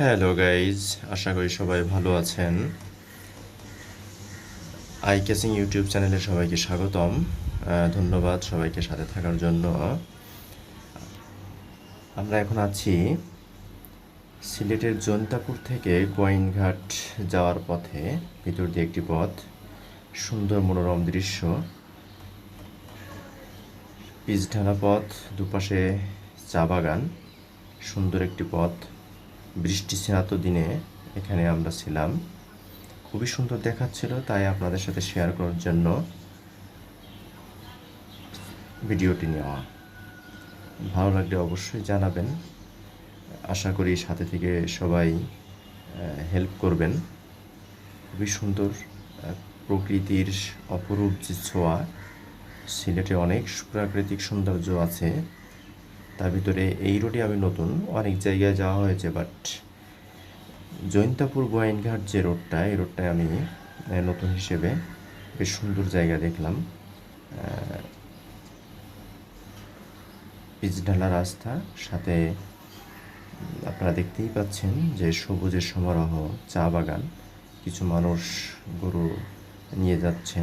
Hello guys আশা করি সবাই ভালো আছেন। আই ক্যাসিং ইউটিউব চ্যানেলে সবাইকে স্বাগতম। ধন্যবাদ সবাইকে সাথে থাকার জন্য। আমরা এখন আছি সিলেটের জৈন্তাপুর থেকে গোয়াইনঘাট যাওয়ার পথে, ভিতর দিয়ে একটি পথ। সুন্দর মনোরম দৃশ্য। পিচঢালা পথ, দুপাশে চা বাগান। সুন্দর একটি পথ। বৃষ্টি স্নাত দিনে এখানে আমরা ছিলাম। খুবই সুন্দর দেখাচ্ছিল, তাই আপনাদের সাথে শেয়ার করার জন্য ভিডিওটি নেওয়া। ভালো লাগলে অবশ্যই জানাবেন। আশা করি সাথে থেকে সবাই হেল্প করবেন। খুবই সুন্দর প্রকৃতির অপরূপ যে ছোঁয়া, সিলেটে অনেক প্রাকৃতিক সৌন্দর্য আছে। তার ভিতরে এই রোডে আমি নতুন, অনেক জায়গায় যাওয়া হয়েছে বাট জৈন্তাপুর গোয়াইনঘাট যে রোডটা এই রোডটায় আমি নতুন হিসেবে বেশ সুন্দর জায়গা দেখলাম। পিচঢালা রাস্তা, সাথে আপনারা দেখতেই পাচ্ছেন যে সবুজের সমারোহ, চা বাগান, কিছু মানুষ গরু নিয়ে যাচ্ছে।